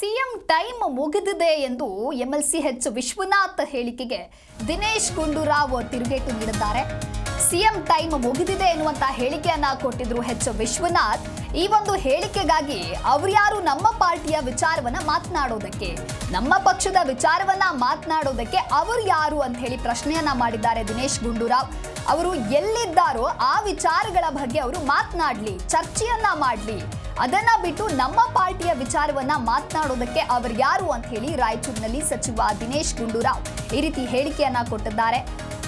CM time ಮುಗಿದಿದೆ ಎಂದು MLC ಹೆಚ್ ವಿಶ್ವನಾಥ್ ಹೇಳಿಕೆಗೆ ದಿನೇಶ್ ಗುಂಡೂರಾವ್ ತಿರುಗೇಟು ನೀಡಿದ್ದಾರೆ. ಸಿಎಂ ಟೈಮ್ ಮುಗಿದಿದೆ ಎನ್ನುವಂತ ಹೇಳಿಕೆಯನ್ನ ಕೊಟ್ಟಿದ್ರು ಎಚ್ ವಿಶ್ವನಾಥ್. ಈ ಒಂದು ಹೇಳಿಕೆಗಾಗಿ ಅವ್ರ್ಯಾರು ನಮ್ಮ ಪಾರ್ಟಿಯ ವಿಚಾರವನ್ನ ಮಾತನಾಡೋದಕ್ಕೆ, ನಮ್ಮ ಪಕ್ಷದ ವಿಚಾರವನ್ನ ಮಾತನಾಡೋದಕ್ಕೆ ಅವರು ಯಾರು ಅಂತ ಹೇಳಿ ಪ್ರಶ್ನೆಯನ್ನ ಮಾಡಿದ್ದಾರೆ ದಿನೇಶ್ ಗುಂಡೂರಾವ್. ಅವರು ಎಲ್ಲಿದ್ದಾರೋ ಆ ವಿಚಾರಗಳ ಬಗ್ಗೆ ಅವರು ಮಾತನಾಡ್ಲಿ, ಚರ್ಚೆಯನ್ನ ಮಾಡ್ಲಿ. ಅದನ್ನ ಬಿಟ್ಟು ನಮ್ಮ ಪಾರ್ಟಿಯ ವಿಚಾರವನ್ನ ಮಾತನಾಡೋದಕ್ಕೆ ಅವರು ಯಾರು ಅಂತ ಹೇಳಿ ರಾಯಚೂರಿನಲ್ಲಿ ಸಚಿವ ದಿನೇಶ್ ಗುಂಡೂರಾವ್ ಈ ರೀತಿ ಹೇಳಿಕೆಯನ್ನ ಕೊಟ್ಟಿದ್ದಾರೆ.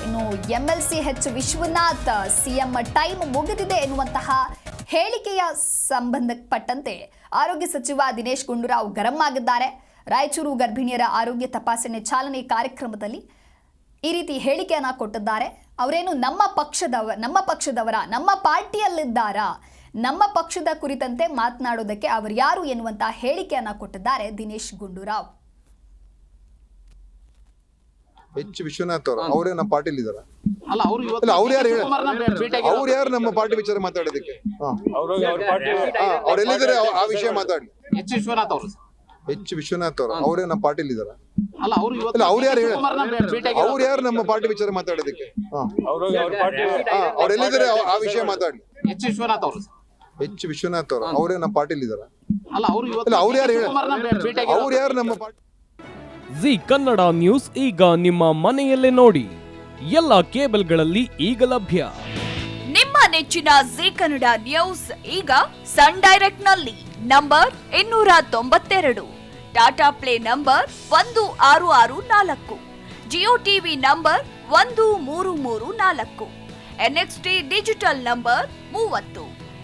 ಇನ್ನು M L C H Vishwanath CM time ಮುಗಿದಿದೆ ಎನ್ನುವಂತಹ ಹೇಳಿಕೆಯ ಸಂಬಂಧಪಟ್ಟಂತೆ ಆರೋಗ್ಯ ಸಚಿವ ದಿನೇಶ್ ಗುಂಡೂರಾವ್ ಗರಂ ಆಗಿದ್ದಾರೆ. ರಾಯಚೂರು ಗರ್ಭಿಣಿಯರ ಆರೋಗ್ಯ ತಪಾಸಣೆ ಚಾಲನೆ ಕಾರ್ಯಕ್ರಮದಲ್ಲಿ ಈ ರೀತಿ ಹೇಳಿಕೆಯನ್ನ ಕೊಟ್ಟಿದ್ದಾರೆ. ಅವರೇನು ನಮ್ಮ ಪಕ್ಷದವ, ನಮ್ಮ ಪಕ್ಷದವರ, ನಮ್ಮ ಪಾರ್ಟಿಯಲ್ಲಿದ್ದಾರಾ? ನಮ್ಮ ಪಕ್ಷದ ಕುರಿತಂತೆ ಮಾತನಾಡೋದಕ್ಕೆ ಅವರು ಯಾರು ಎನ್ನುವಂತಹ ಹೇಳಿಕೆಯನ್ನ ಕೊಟ್ಟಿದ್ದಾರೆ ದಿನೇಶ್ ಗುಂಡೂರಾವ್. ಎಚ್ ವಿಶ್ವನಾಥ್ ಅವರು ಅವರೇ ನಮ್ಮ ಪಾರ್ಟಿಲಿ ಇದಾರ? ಅಲ್ಲ ಅವ್ರು ಇವತ್ತು ಅಲ್ಲ ಅವ್ರು ಯಾರು ಅವ್ರು ಯಾರು ನಮ್ಮ ಪಾರ್ಟಿ ವಿಚಾರ ಮಾತಾಡೋದಕ್ಕೆ ಅವ್ರೆಲ್ಲಿದ್ದಾರೆ ಅವ್ರ ಪಾರ್ಟಿ ಅವ್ರು ಎಲ್ಲಿದ್ದಾರೆ? ಆ- ವಿಷಯ ಮಾತಾಡಿ. ಎಚ್ ವಿಶ್ವನಾಥ್ ಅವರು. ಎಚ್ ವಿಶ್ವನಾಥ್ ಅವರು ಅವರೇ ನಮ್ಮ ಪಾರ್ಟಿಲಿ ಇದಾರ? ಅಲ್ಲ ಅವ್ರು ಯಾರು ಅವ್ರು ಯಾರು ನಮ್ಮ ಪಾರ್ಟಿ ವಿಚಾರ ಮಾತಾಡೋದಕ್ಕೆ ಅವ್ರೆಲ್ಲಿದ್ದಾರೆ ಅವ್ರ ಪಾರ್ಟಿ ಅವ್ರು ಎಲ್ಲಿದ್ದಾರೆ? ಆ- ಆ ವಿಷಯ ಮಾತಾಡಿ. ಎಚ್ ವಿಶ್ವನಾಥ್ ಅವರು. ಎಚ್ ವಿಶ್ವನಾಥ್ ಅವರು ಅವರೇ ನಮ್ಮ ಪಾರ್ಟಿಲಿ ಇದಾರೆ ಅಲ್ಲ ಅವ್ರು ಇವತ್ತು ಅಲ್ಲ ಅವ್ರು ಯಾರು ಅವ್ರು ನಮ್ಮ ಪಾರ್ಟಿ ಜಿ ಕನ್ನಡ ನ್ಯೂಸ್ ಈಗ ನಿಮ್ಮ ಮನೆಯಲ್ಲೇ ನೋಡಿ. ಎಲ್ಲ ಕೇಬಲ್ಗಳಲ್ಲಿ ಈಗ ಲಭ್ಯ. ನಿಮ್ಮ ನೆಚ್ಚಿನ ಜಿ ಕನ್ನಡ ನ್ಯೂಸ್ ಈಗ ಸನ್ ಡೈರೆಕ್ಟ್ನಲ್ಲಿ ನಂಬರ್ ಇನ್ನೂರ ತೊಂಬತ್ತೆರಡು. ಟಾಟಾ ಪ್ಲೇ ನಂಬರ್ ಒಂದು ಆರು ಆರು ನಾಲ್ಕು. ಜಿಯೋ ಟಿವಿ ನಂಬರ್ ಒಂದು ಮೂರು ಮೂರು ನಾಲ್ಕು. ಎನ್ಎಕ್ಸ್ಟಿ ಡಿಜಿಟಲ್ ನಂಬರ್ ಮೂವತ್ತು.